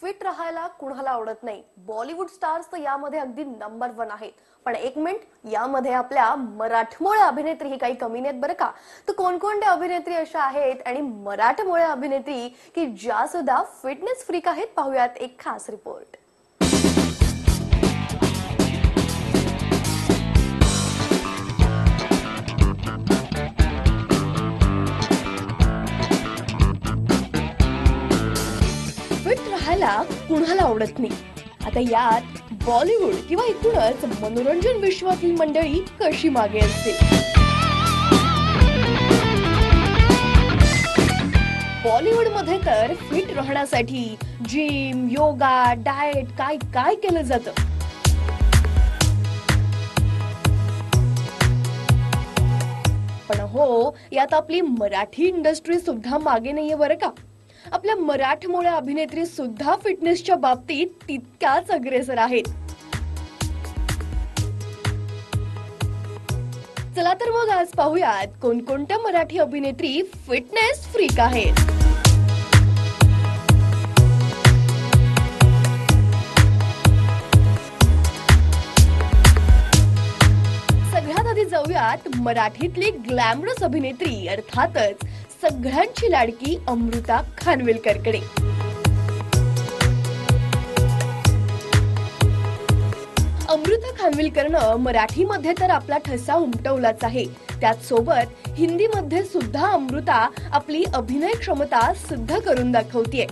Fit राहायला कुणाला आवडत नाही. बॉलिवूड स्टार्स तर यामध्ये अगदी नंबर वन आहेत. पण एक मिनिट यामध्ये आपल्या मराठमोळ्या अभिनेत्री ही काही कमी नाहीत बरं का? तर कोणकोणत्या अभिनेत्री अशा आहेत आणि मराठमोळ्या अभिनेत्री की ज्या सुद्धा फिटनेस फ्रीक आहेत? पाहूयात एक खास रिपोर्ट कुणाला आवडत नाही. आता यात बॉलिवूड किंवा एकूणच मनोरंजन विश्वातील मंडळी कशी मागे असते? बॉलिवूडमध्ये तर फिट राहण्यासाठी जिम योगा डाएट काय काय केलं जातं? पण हो यात आपली मराठी इंडस्ट्री सुद्धा मागे नाहीये बरं का? आपल्या मराठमोळ्या अभिनेत्री सुद्धा फिटनेसच्या बाबतीत तितक्याच अग्रेसर आहेत. चला तर मग आज पाहूयात कोणकोणत्या मराठी अभिनेत्री फिटनेस फ्रीक आहेत. सगळ्यात आधी जाऊयात मराठीतली ग्लॅमरस अभिनेत्री अर्थातच सगळ्यांची लाडकी अमृता खानविलकरकडे. अमृता खानविलकरनं मराठीमध्ये तर आपला ठसा उमटवलाच आहे. त्याच सोबत हिंदीमध्ये सुद्धा अमृता आपली अभिनय क्षमता सिद्ध करून दाखवतीये.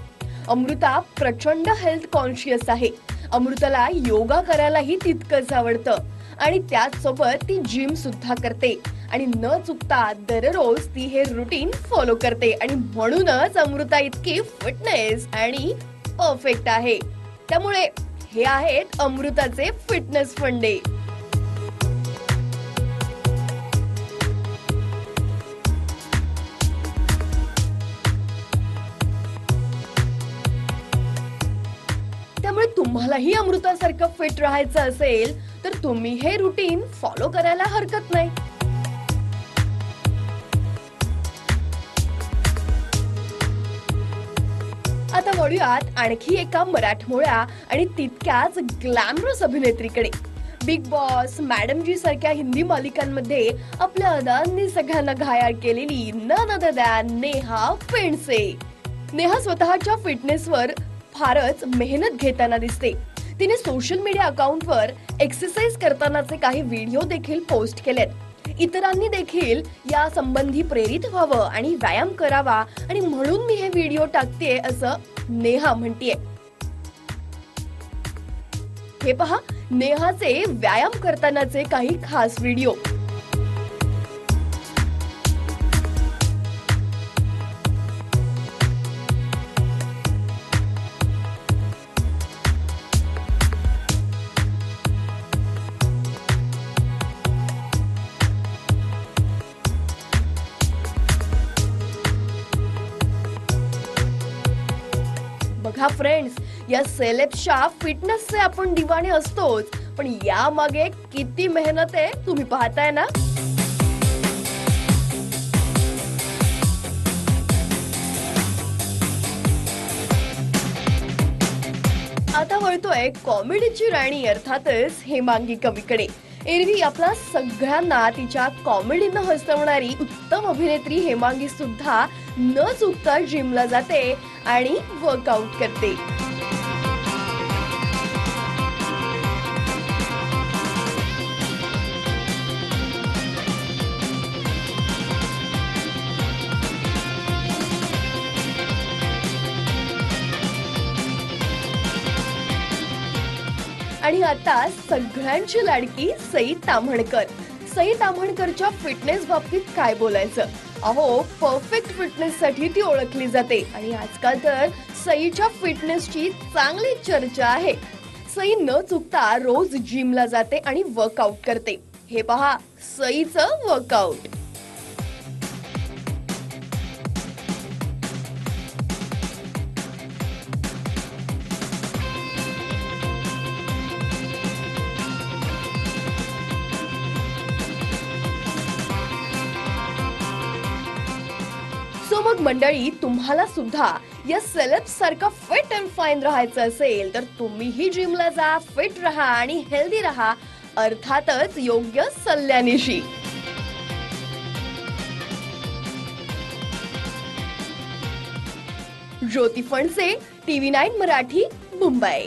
अमृता प्रचंड हेल्थ कॉन्शियस आहे. अमृताला योगा करायलाही तितकंच आवडतं. आणि त्याचसोबत ती जिम सुद्धा करते. आणि न चुकता दररोज ती हे रुटीन फॉलो करते. आणि म्हणूनच अमृता इतकी फिटनेस आणि परफेक्ट आहे. त्यामुळे हे आहेत अमृताचे फिटनेस फंडे त्यामुळे तुम्हालाही अमृतासारखं फिट राहायचं असेल तर तुम्ही हे रुटीन फॉलो करायला हरकत नाही. आता वळूयात आणखी एका मराठमोळ्या आणि तितक्याच ग्लॅमरस अभिनेत्रीकडे. बिग बॉस मॅडम जी सारख्या हिंदी मालिकांमध्ये आपल्या अदांनी सगळ्यांना घायाळ केलेली न नदद्या नेहा पेंडसे नेहा स्वतःच्या फिटनेसवर फारच मेहनत घेताना दिसते. तिने सोशल मीडिया अकाउंटवर एक्सरसाइज करतानाचे काही व्हिडिओ देखील पोस्ट केलेत. इतरांनी देखील या संबंधी प्रेरित व्हावं आणि व्यायाम करावा आणि म्हणून मी हे व्हिडिओ टाकते असं नेहा म्हणतीये. हे पहा नेहाचे व्यायाम करतानाचे काही खास व्हिडिओ. हा फ्रेंड्स या सेलेब्सच्या फिटनेसचे आपण दिवाणे असतोच. पण या मागे किती मेहनत आहे तुम्ही पाहताय ना? आता वळतोय कॉमेडीची राणी अर्थातच हेमांगी कवीकडे. एरवी आपला सगळ्यांना तिच्या कॉमेडीनं हसवणारी उत्तम अभिनेत्री हेमांगी सुद्धा न चुकता जिमला जाते आणि वर्कआउट करते. आणि आता सगळ्यांची लाडकी सई ताम्हणकर. सई ताम्हणकरच्या फिटनेस बाबतीत काय बोलायचं? अहो परफेक्ट फिटनेस साठी ती ओळखली जाते. आणि आजकाल तर सईच्या फिटनेसची चांगली चर्चा आहे. सई न चुकता रोज जिमला जाते आणि वर्कआउट करते. हे पहा सईचं वर्कआउट मग मंडळी तुम्हाला सुद्धा या सेलेब सारखं फिट अँड फाईन राहायचं असेल तर तुम्हीही जिमला जा फिट राहा आणि हेल्दी राहा. अर्थातच योग्य सल्ल्यानिशी. Jyoti Phanse TV nine Marathi Mumbai.